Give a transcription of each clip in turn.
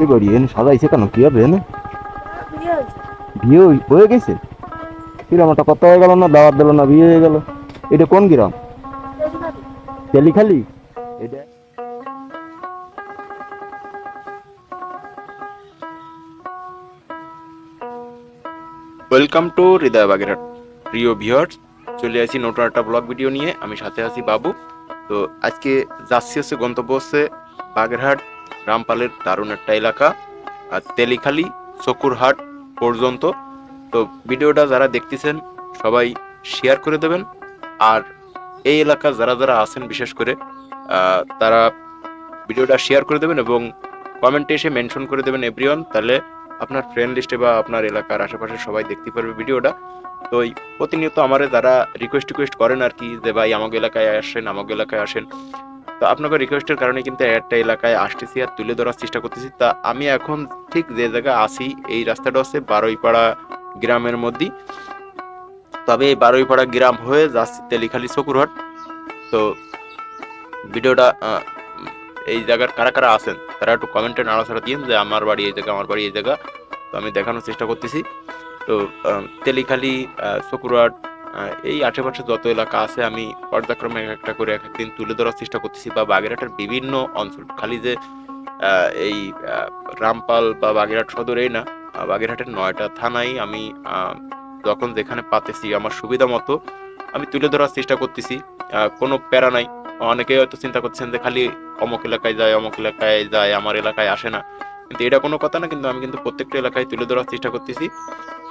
কি করি এনে সাজাইছে কেন? কি হবে এনে? বিয়ে হয়ে গেছে? কিরম কথা হয়ে গেল না, দাওয়াত দিল না, বিয়ে হয়ে গেল। এটা কোন গ্রাম। তেলিখালি? এটা ওয়েলকাম টু হৃদয় বাগেরহাট প্রিয় ভিউয়ার্স চলে আসি নতুন একটা ব্লগ ভিডিও নিয়ে। আমি সাথে আছি বাবু। তো আজকে যাচ্ছি হচ্ছে গন্তব্য হচ্ছে বাগেরহাট। রামপালের দারুণ একটা এলাকা। আর তেলিখালি, চকুরহাট পর্যন্ত। তো ভিডিওটা যারা দেখতেছেন, সবাই শেয়ার করে দেবেন। আর এই এলাকা যারা যারা আছেন, বিশেষ করে তারা ভিডিওটা শেয়ার করে দেবেন এবং কমেন্টে এসে মেনশন করে দেবেন এভরিওয়ান তাহলে আপনার ফ্রেন্ড লিস্টে বা আপনার এলাকার আশেপাশে সবাই দেখতে পারবে ভিডিওটা। তো এই প্রতিনিয়ত আমার যারা রিকোয়েস্ট টিকোয়েস্ট করেন আর কি, যে ভাই আমাকে এলাকায় আসেন, আমাকে এলাকায় আসেন তো আপনাকে রিকোয়েস্টের কারণে কিন্তু একটা এলাকায় আসতেছি আর তুলে ধরার চেষ্টা করতেছি। তা আমি এখন ঠিক যে জায়গায় আসি এই রাস্তাটা হচ্ছে বারোইপাড়া গ্রামের মধ্যেই তবে এই বারোইপাড়া গ্রাম হয়ে যাচ্ছি তেলিখালি চকুরহাট। তো ভিডিওটা এই জায়গার কারা কারা আছেন তারা একটু কমেন্টে নাড়াচাড়া দিন যে আমার বাড়ি এই জায়গা আমার বাড়ি এই জায়গা। তো আমি দেখানোর চেষ্টা করতেছি। তো তেলিখালি আহ, এই আশেপাশে যত এলাকা আছে, আমি পর্যায়ক্রমে এক একটা করে এক একদিন তুলে ধরার চেষ্টা করতেছি বা বাগেরহাটের বিভিন্ন অঞ্চল। খালি যে এই রামপাল বা বাগেরহাট সদরেই না বাগেরহাটের নয়টা থানায় আমি যখন যেখানে পাতেছি আমার সুবিধা মতো, আমি তুলে ধরার চেষ্টা করতেছি। কোনো প্যারা নাই। অনেকে হয়তো চিন্তা করছেন যে খালি অমুক এলাকায় যায়, অমুক এলাকায় যায়, আমার এলাকায় আসে না। কিন্তু এটা কোনো কথা না, কিন্তু আমি কিন্তু প্রত্যেকটা এলাকায় তুলে ধরার চেষ্টা করতেছি।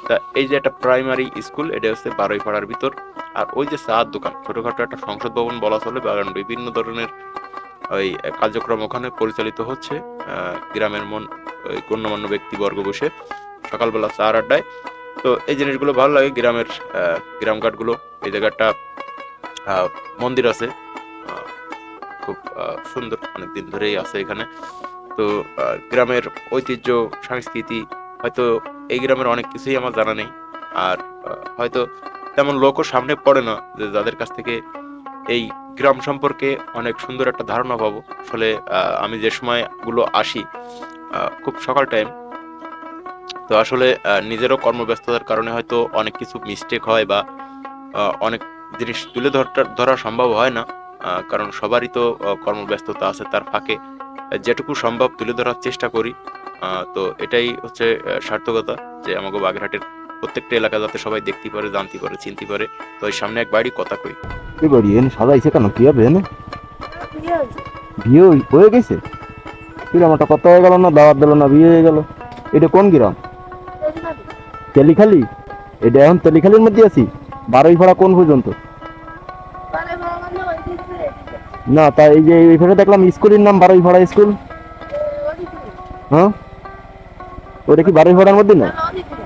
তা এই যে একটা প্রাইমারি স্কুল এটা হচ্ছে বারোই পাড়ার ভিতর। আর ওই যে চার দোকান, ছোটখাটো একটা সংসদ ভবন বলা চলে কারণ বিভিন্ন ধরনের ওই কার্যক্রম ওখানে পরিচালিত হচ্ছে। গ্রামের মন, ওই গণ্যমান্য ব্যক্তিবর্গ বসে সকালবেলা চার আড্ডায়। তো এই জিনিসগুলো ভালো লাগে, গ্রামের গ্রামঘাটগুলো এই জায়গাটা মন্দির আছে। খুব সুন্দর, অনেকদিন ধরেই আছে এখানে। তো গ্রামের ঐতিহ্য, সংস্কৃতি হয়তো এই গ্রামের অনেক কিছুই আমার জানা নেই। আর হয়তো তেমন লোকও সামনে পড়ে না যে যাদের কাছ থেকে এই গ্রাম সম্পর্কে অনেক সুন্দর একটা ধারণা পাবো। আহ, আমি যে সময়গুলো আসি খুব সকাল টাইম তো আসলে নিজেরও কর্মব্যস্ততার কারণে হয়তো অনেক কিছু মিস্টেক হয় বা অনেক জিনিস তুলে ধরটা ধরা সম্ভব হয় না। কারণ সবারই তো কর্মব্যস্ততা আছে তার ফাঁকে যেটুকু সম্ভব তুলে ধরার চেষ্টা করি। তো এটাই হচ্ছে সার্থকতা যে আমাকে বাগেরহাটের প্রত্যেকটা এলাকা যাতে সবাই দেখতে পারে জানতে পারে চিনতে পারে। তো এই সামনে এক বাড়ি কথা কই। কি করি এনে সাজাইছে কেন? কি হবে এনে? বিয়ে হই- হয়ে গেছে? কিরম একটা কথা হয়ে গেল না? দাওয়াত দিল না? বিয়ে হয়ে গেল? এটা কোন গ্রাম। তেলিখালি? এটা এখন তেলিখালির মধ্যে আছি? বারোই ভাড়া কোন পর্যন্ত? মানে মানে ওই। না তা এই যে এই দেখলাম স্কুলের নাম বারোই ভাড়া স্কুল। হ্যাঁ? ওটা কি বারোই ভাড়ার মধ্যে না? থেকে।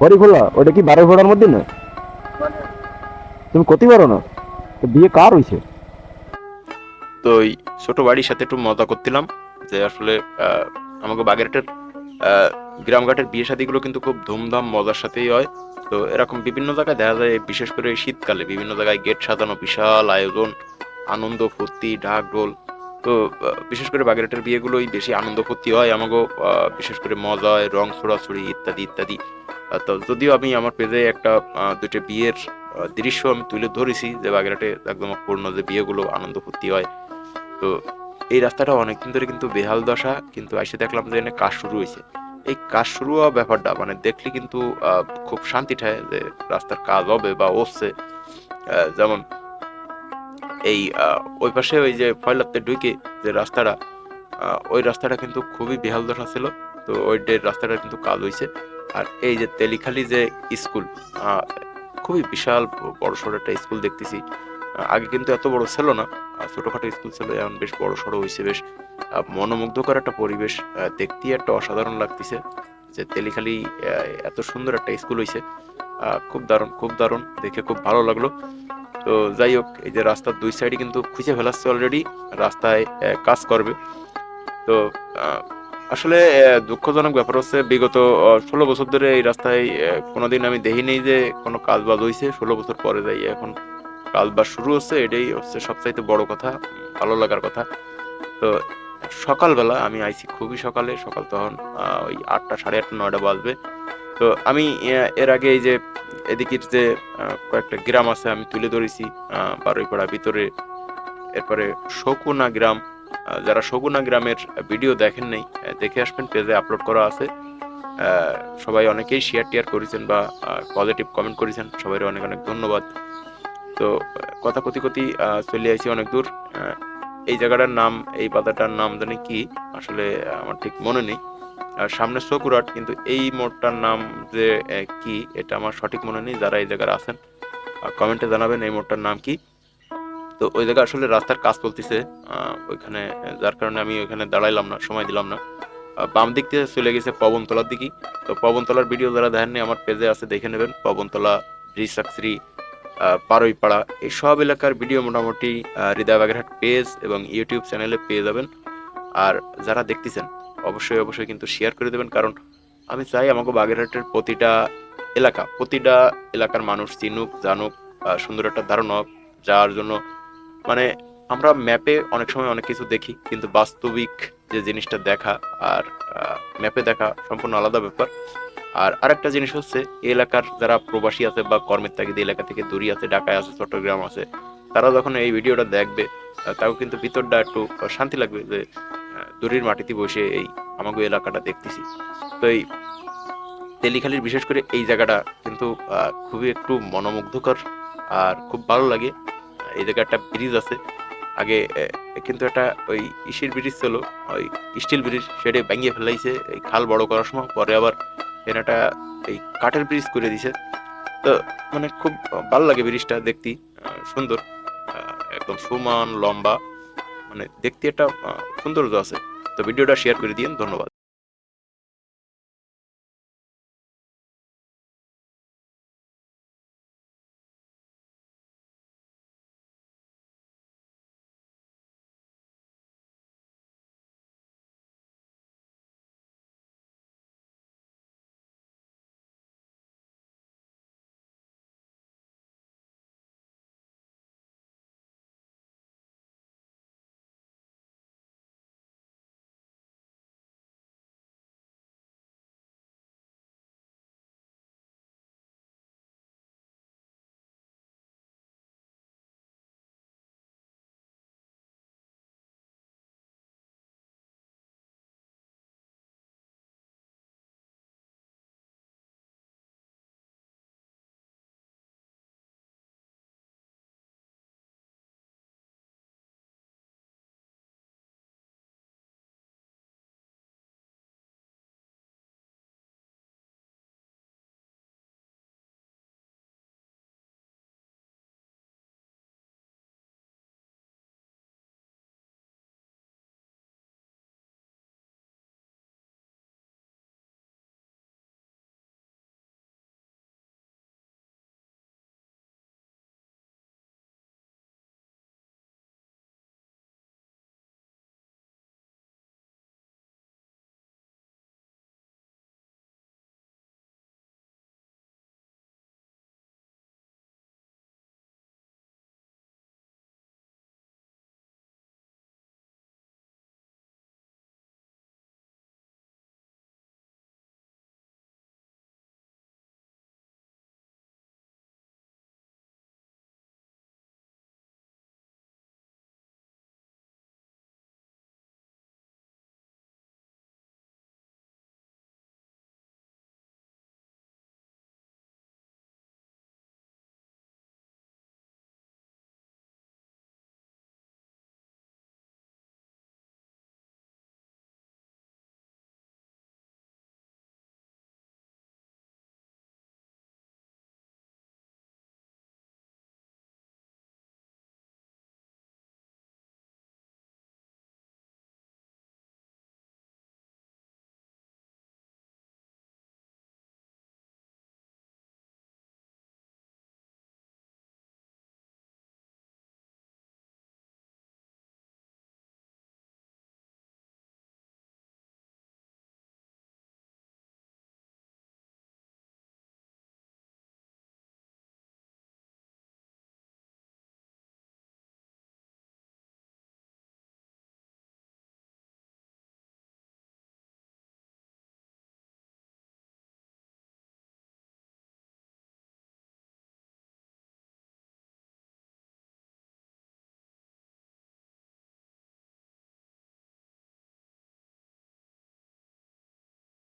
হরিখোলা ওটা কি বারোই ভাড়ার মধ্যে না? তুমি করতে পারো না। তো বিয়ে কার হয়েছে তো ওই ছোট বাড়ির সাথে একটু মজা করছিলাম যে আসলে আমাকে বাগেরহাটের গ্রামঘাটের বিয়ে শাদিগুলো কিন্তু খুব ধুমধাম মজার সাথেই হয়। তো এরকম বিভিন্ন জায়গায় দেখা যায়, বিশেষ করে শীতকালে বিভিন্ন জায়গায় গেট সাজানো বিশাল আয়োজন, আনন্দ, ফুর্তি ঢাক ঢোল। তো বিশেষ করে বাগেরহাটের বিয়েগুলোই বেশি আনন্দ ফুর্তি হয় আমাকেও বিশেষ করে মজা হয় রং ছোড়াছুড়ি ইত্যাদি ইত্যাদি। তো যদিও আমি আমার পেজে একটা দুইটা বিয়ের দৃশ্য আমি তুলে ধরেছি যে বাগেরহাটে একদম পূর্ণ যে বিয়েগুলো আনন্দ ফুর্তি হয়। তো এই রাস্তাটা অনেকদিন ধরে কিন্তু বেহাল দশা, কিন্তু এসে দেখলাম যে এখানে কাজ শুরু হয়েছে। এই কাজ শুরু হওয়া ব্যাপারটা মানে দেখলে কিন্তু খুব শান্তি ঠায় যে রাস্তার কাজ হবে বা হচ্ছে। যেমন এই ওই পাশে ওই যে ফয়লাতে ঢুকে যে রাস্তাটা ওই রাস্তাটা কিন্তু খুবই বেহাল দশা ছিল। তো ওই রাস্তাটা কিন্তু কাজ হয়েছে আর এই যে তেলিখালি যে স্কুল খুবই বিশাল বড় সড়ো একটা স্কুল দেখতেছি। আগে কিন্তু এত বড় ছিল না। ছোটখাটো স্কুল ছিল এখন বেশ বড় সড়ো হয়েছে বেশ। মনোমুগ্ধকর একটা পরিবেশ আহ, দেখতেই একটা অসাধারণ লাগতেছে যে তেলিখালি এত সুন্দর একটা স্কুল হয়েছে খুব দারুণ খুব দারুণ দেখে খুব ভালো লাগল। তো যাই হোক, এই যে রাস্তার দুই সাইডে কিন্তু খুঁজে ফেলাচ্ছে অলরেডি রাস্তায় কাজ করবে। তো আসলে দুঃখজনক ব্যাপার হচ্ছে, বিগত ষোলো বছর ধরে এই রাস্তায় কোনোদিন আমি দেখিনি যে কোনো কাজ বাজ হয়েছে ষোলো বছর পরে যাই, এখন কাজ বাজ শুরু হচ্ছে, এটাই হচ্ছে সবচাইতে বড় কথা, ভালো লাগার কথা। তো, সকালবেলা আমি আইছি, খুবই সকালে, সকাল তখন ওই আটটা, সাড়ে আটটা, নয়টা বাজবে। তো আমি এর আগে এই যে এদিকের যে কয়েকটা গ্রাম আছে আমি তুলে ধরেছি বারুইপাড়া ভিতরে। এরপরে শকুনা গ্রাম যারা শকুনা গ্রামের ভিডিও দেখেন নাই দেখে আসবেন, পেজে আপলোড করা আছে। সবাই অনেকেই শেয়ার টিয়ার করেছেন বা পজিটিভ কমেন্ট করেছেন সবাই অনেক অনেক ধন্যবাদ। তো কথা কথি কথি চলে আসি অনেক দূর। এই জায়গাটার নাম, এই পাতাটার নাম জানি কি, আসলে আমার ঠিক মনে নেই। সামনে সকুরাট, কিন্তু এই মোড়টার নাম যে কি, এটা আমার সঠিক মনে নেই, যারা এই জায়গায় আছেন কমেন্টে জানাবেন এই মোড়টার নাম কি। তো ওই জায়গায় আসলে রাস্তার কাজ চলতেছে ওইখানে, যার কারণে আমি ওইখানে দাঁড়াইলাম না, সময় দিলাম না। বাম দিক দিয়ে চলে গেছে পবনতলার দিকে। তো পবনতলার ভিডিও যারা দেখেননি, আমার পেজে আছে, দেখে নেবেন। পবনতলা ব্রিজ সাকসরি পাড়া এই সব এলাকার ভিডিও মোটামুটি হৃদয় বাগেরহাট পেজ এবং ইউটিউব চ্যানেলে পেয়ে যাবেন। আর যারা দেখতেছেন অবশ্যই অবশ্যই কিন্তু শেয়ার করে দেবেন। কারণ আমি চাই আমাকে বাগেরহাটের প্রতিটা এলাকা প্রতিটা এলাকার মানুষ চিনুক জানুক সুন্দর একটা ধারণা হোক, যার জন্য মানে আমরা ম্যাপে অনেক সময় অনেক কিছু দেখি কিন্তু বাস্তবিক যে জিনিসটা দেখা আর ম্যাপে দেখা সম্পূর্ণ আলাদা ব্যাপার। আর আরেকটা জিনিস হচ্ছে এলাকার যারা প্রবাসী আছে বা কর্মের তাগিদে এলাকা থেকে দূরে আছে ঢাকায় আছে চট্টগ্রাম আছে তারা যখন এই ভিডিওটা দেখবে তাও কিন্তু ভিতরটা একটু শান্তি লাগবে যে দূরের মাটিতে বসে এই আমাকে এলাকাটা দেখতেছি। তো এই তেলিখালির বিশেষ করে এই জায়গাটা কিন্তু খুবই একটু মনোমুগ্ধকর আর খুব ভালো লাগে। এই জায়গায় একটা ব্রিজ আছে। আগে কিন্তু একটা ওই ইসির ব্রিজ ছিল, ওই স্টিল ব্রিজ সেটা ভেঙে ফেলাইছে, এই খাল বড় করার সময়। পরে আবার এখানে একটা এই কাঠের ব্রিজ করে দিছে। তো মানে খুব ভালো লাগে ব্রিজটা দেখতে সুন্দর। একদম সমান, লম্বা মানে দেখতে একটা সৌন্দর্য আছে। তো ভিডিওটা শেয়ার করে দিন ধন্যবাদ।